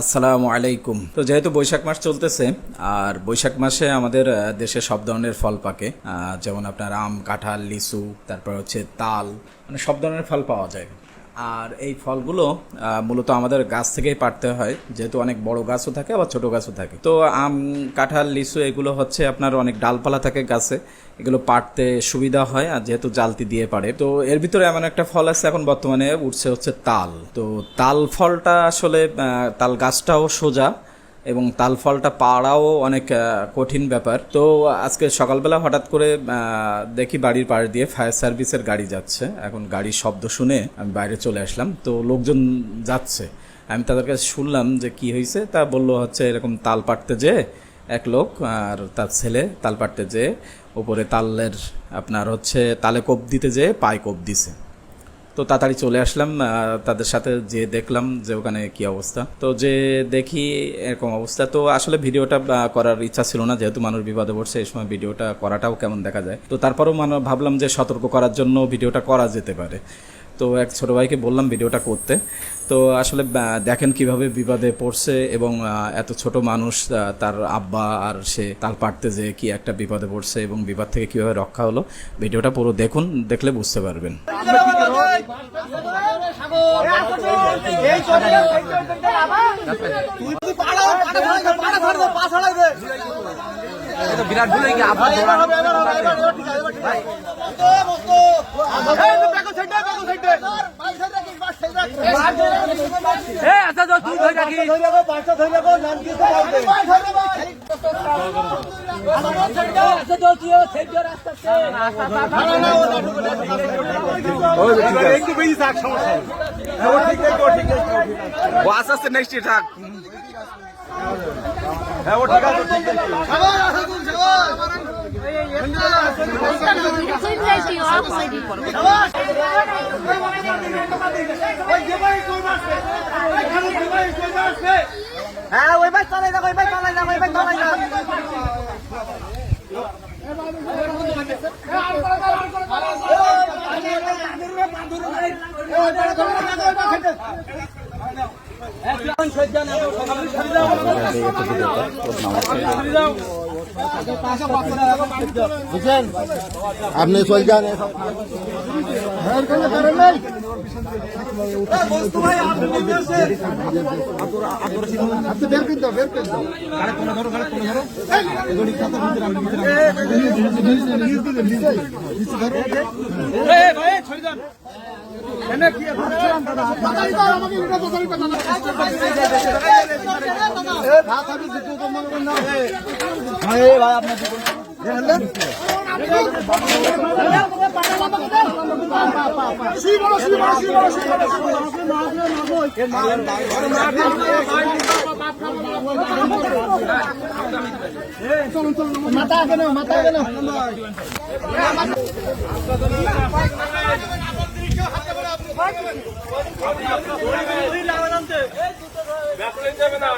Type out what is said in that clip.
আসসালামু আলাইকুম। তো যেহেতু বৈশাখ মাস চলতেছে, আর বৈশাখ মাসে আমাদের দেশে সব ধরনের ফল পাকে। যেমন আপনার আম, কাঁঠাল, লিচু, তারপর হচ্ছে তাল মানে সব ধরনের ফল পাওয়া যায়। আর এই ফলগুলো মূলত আমাদের গাছ থেকেই পাড়তে হয়, যেহেতু অনেক বড় গাছও থাকে আবার ছোট গাছও থাকে। তো আম, কাঁঠাল, লিচু, এগুলো হচ্ছে আপনার অনেক ডালপালা থাকে গাছে, এগুলো পাড়তে সুবিধা হয় আর যেহেতু জালতি দিয়ে পারে তো এর ভিতরে এমন একটা ফল আছে এখন বর্তমানে, উঠছে হচ্ছে তাল। তো তাল ফলটা আসলে তাল গাছটাও সোজা এবং তাল ফলটা পাড়াও অনেক কঠিন ব্যাপার। তো আজকে সকালবেলা হঠাৎ করে দেখি বাড়ির পাড় দিয়ে ফায়ার সার্ভিসের গাড়ি যাচ্ছে। এখন গাড়ির শব্দ শুনে আমি বাইরে চলে আসলাম। তো লোকজন যাচ্ছে। আমি তাদের কাছে শুনলাম যে কি হয়েছে তা বলল হচ্ছে এরকম তাল পাড়তে যে এক লোক আর তার ছেলে তাল পাড়তে যে, ওপরে তালের আপনার হচ্ছে তালে কোপ দিতে যে পায়ে কোপ দিছে। তো তাড়াতাড়ি চলে আসলাম তাদের সাথে যে দেখলাম যে ওখানে কি অবস্থা। তো যে দেখি এরকম অবস্থা, তো আসলে ভিডিওটা করার ইচ্ছা ছিল না, যেহেতু মানুষ বিপদে পড়ছে, এই সময় ভিডিওটা করাটাও কেমন দেখা যায়। তো তারপরেও মানে ভাবলাম যে সতর্ক করার জন্য ভিডিওটা করা যেতে পারে। তো এক ছোট ভাইকে বললাম ভিডিওটা করতে। তো আসলে দেখেন কীভাবে বিপদে পড়ছে এবং এত ছোট মানুষ তার আব্বা আর সে তাল পাড়তে যে কি একটা বিপদে পড়ছে এবং বিপদ থেকে কীভাবে রক্ষা হলো ভিডিওটা পুরো দেখুন দেখলে বুঝতে পারবেন। বিরাট ভুলে গিয়ে আবার আস্তে আস্তে নেক্সট থাক হ্যাঁ, ও ঠিক আছে, ঠিক আছে। হ্যাঁ ওই ভাই চালাই না ওই ভাই চালাই না ওই ভাই চালাই না আপনি চল যান। আপনি বের করে দাও। বের করে দাও মাথা যাবে না।